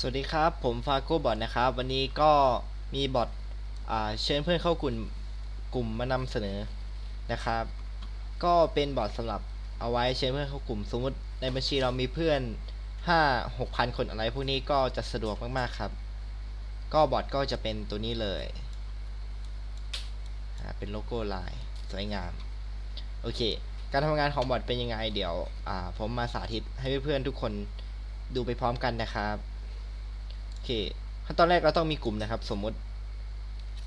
สวัสดีครับ ผมฟาโก้บอทนะครับ วันนี้ก็มีบอทเชิญเพื่อนเข้ากลุ่มกลุ่มมานำเสนอนะครับ ก็เป็นบอทสำหรับเอาไว้เชิญเพื่อนเข้ากลุ่มสมมติในบัญชีเรามีเพื่อนห้าหกพันคนอะไรพวกนี้ก็จะสะดวกมากๆครับ ก็บอทก็จะเป็นตัวนี้เลย เป็นโลโก้ลายสวยงาม โอเค การทำงานของบอทเป็นยังไงเดี๋ยวผมมาสาธิตให้เพื่อนๆทุกคนดูไปพร้อมกันนะครับ เคขั้นตอนแรกเราต้องมีกลุ่มนะครับ สมมติ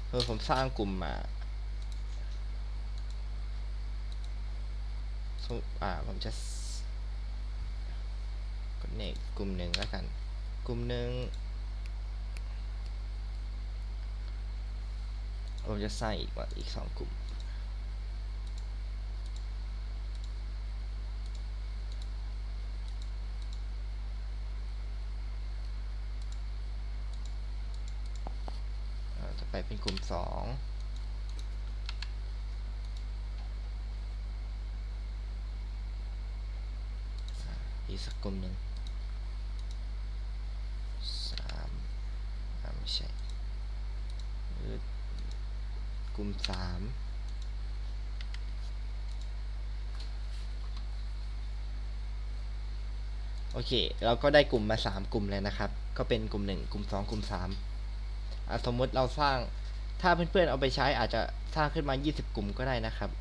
เออผมสร้างกลุ่มมาสมอ่าผมจะกดเน่กลุ่มหนึ่งแล้วกัน กลุ่มหนึ่งผมจะสร้างอีกว่าอีกสองกลุ่ม อ่าจะ ไปเป็นกลุ่มสองอีกสักกลุ่มหนึ่งสามอ่าไม่ใช่กลุ่มสามโอเค เราก็ได้กลุ่มมาสามกลุ่มเลยนะครับ ก็เป็นกลุ่มหนึ่งกลุ่มสองกลุ่มสาม สมมติเราสร้างถ้าเพื่อนๆเอาไปใช้อาจจะสร้างขึ้นมา 20 กลุ่มก็ได้นะครับ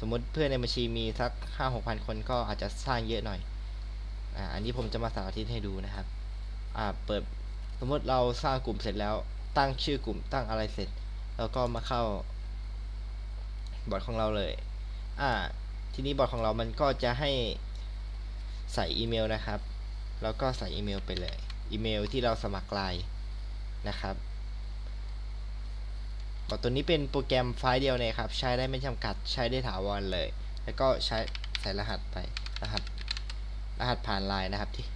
สมมติเพื่อนในบัญชีมีสัก 5 6พันคนก็อาจจะสร้างเยอะหน่อยอ่าอันนี้ผมจะมาสาธิตให้ดูนะครับอ่าเปิดสมมติเราสร้างกลุ่มเสร็จแล้วตั้งชื่อกลุ่มตั้งอะไรเสร็จ แล้วก็มาเข้าบอร์ดของเราเลย อ่า ทีนี้บอร์ดของเรามันก็จะให้ใส่อีเมลนะครับ แล้วก็ใส่อีเมลไปเลย อีเมลที่เราสมัครไลน์นะครับ บอทตัวนี้เป็นโปรแกรมไฟล์เดียวเลยครับ ใช้ได้ไม่จำกัดใช้ได้ถาวรเลย แล้วก็ใช้ใส่รหัสไปรหัสรหัสผ่านไลน์นะครับที่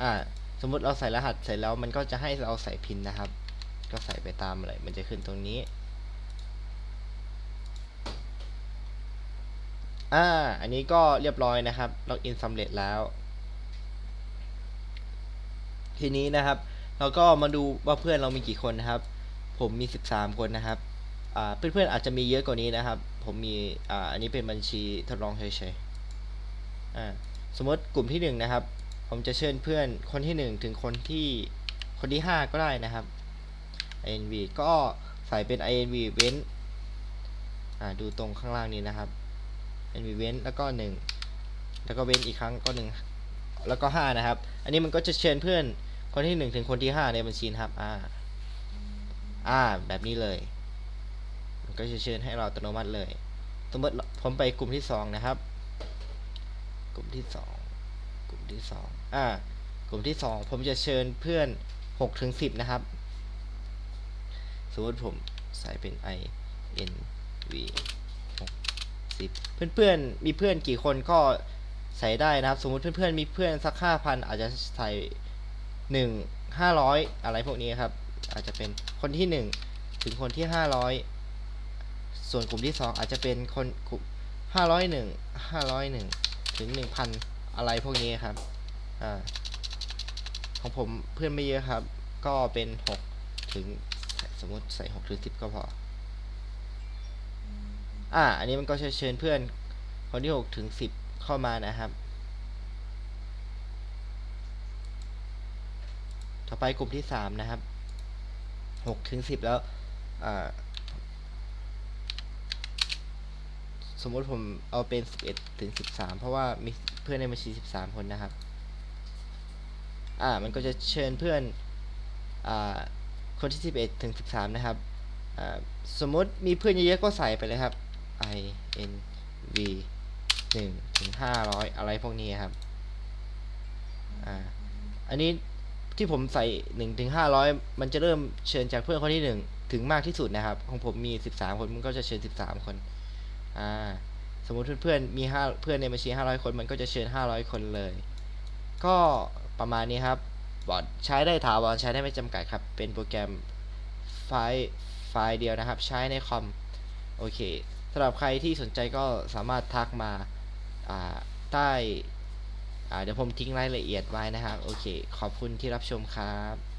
อ่าสมมุติเราใส่รหัสเสร็จแล้วมันก็จะให้เราใส่พินนะครับ ก็ใส่ไปตามเลยมันจะขึ้นตรงนี้อ่าอันนี้ก็เรียบร้อยนะครับล็อกอินสำเร็จแล้ว ทีนี้นะครับ เราก็มาดูว่าเพื่อนเรามีกี่คนนะครับ ผมมี 13 คนนะครับอ่าเพื่อนๆอาจจะมีเยอะกว่านี้นะครับ ผมมีออันนี้เป็นบัญชีทดลองเฉยๆสมมติกลุ่มที่1นะครับ ผมจะเชิญเพื่อนคนที่ 1 ถึงคนที่คนที่ 5 ก็ได้นะครับ inv ก็ใส่เป็น inv เว้นอ่าดูตรงข้างล่างนี้นะครับ inv เว้นแล้วก็ 1 แล้วก็เว้นอีกครั้งก็ 1 แล้วก็ 5 นะครับ อันนี้มันก็จะเชิญเพื่อน คนที่หนึ่งถึงคนที่ห้าในบัญชีนะครับ อ่า อ่า แบบนี้เลย มันก็จะเชิญให้เราอัตโนมัติเลยสมมติผมไปกลุ่มที่สองนะครับ กลุ่มที่สอง กลุ่มที่สอง อ่า กลุ่มที่สองผมจะเชิญเพื่อนหกถึงสิบนะครับ สมมติผมใส่เป็น i n v หกสิบเพื่อนๆ มีเพื่อนกี่คนก็ใส่ได้นะครับ สมมติเพื่อนๆ มีเพื่อนสักห้าพันอาจจะใส่ หนึ่งห้าร้อยอะไรพวกนี้ครับ อาจจะเป็นคนที่หนึ่งถึงคนที่ห้าร้อยส่วนกลุ่มที่สองอาจจะเป็นคนกลุ่มห้าร้อยหนึ่งห้าร้อยหนึ่งถึงหนึ่งพันอะไรพวกนี้ครับอ่าของผมเพื่อนไม่เยอะครับ ก็เป็นหกถึงสมมติใส่หกถึงสิบก็พออ่าอันนี้มันก็จะเชิญเพื่อนคนที่หกถึงสิบเข้ามานะครับ ต่อไปกลุ่มที่สามนะครับหกถึงสิบแล้วสมมติผมเอาเป็นสิบเอ็ดถึงสิบสามเพราะว่ามีเพื่อนในบัญชีสิบสามคนนะครับ อ่า มันก็จะเชิญเพื่อน อ่า คนที่สิบเอ็ดถึงสิบสามนะครับ อ่า สมมติมีเพื่อนเยอะๆก็ใส่ไปเลยครับ i n v หนึ่งถึงห้าร้อยอะไรพวกนี้ครับ อ่า อันนี้ ที่ผมใส่หนึ่งถึงห้าร้อยมันจะเริ่มเชิญจากเพื่อนคนที่หนึ่งถึงมากที่สุดนะครับ ของผมมีสิบสามคนมันก็จะเชิญสิบสามคนอ่าสมมุติเพื่อนๆมีห้าเพื่อนในบัญชีห้าร้อยคนมันก็จะเชิญห้าร้อยคนเลย ก็ประมาณนี้ครับบอร์ดใช้ได้ถาวรใช้ได้ไม่จำกัดครับ เป็นโปรแกรมไฟล์ไฟล์เดียวนะครับ ใช้ในคอมโอเคสำหรับใครที่สนใจก็สามารถทักมาอ่าใต้ เดี๋ยวผมทิ้งรายละเอียดไว้นะครับ โอเค ขอบคุณที่รับชมครับ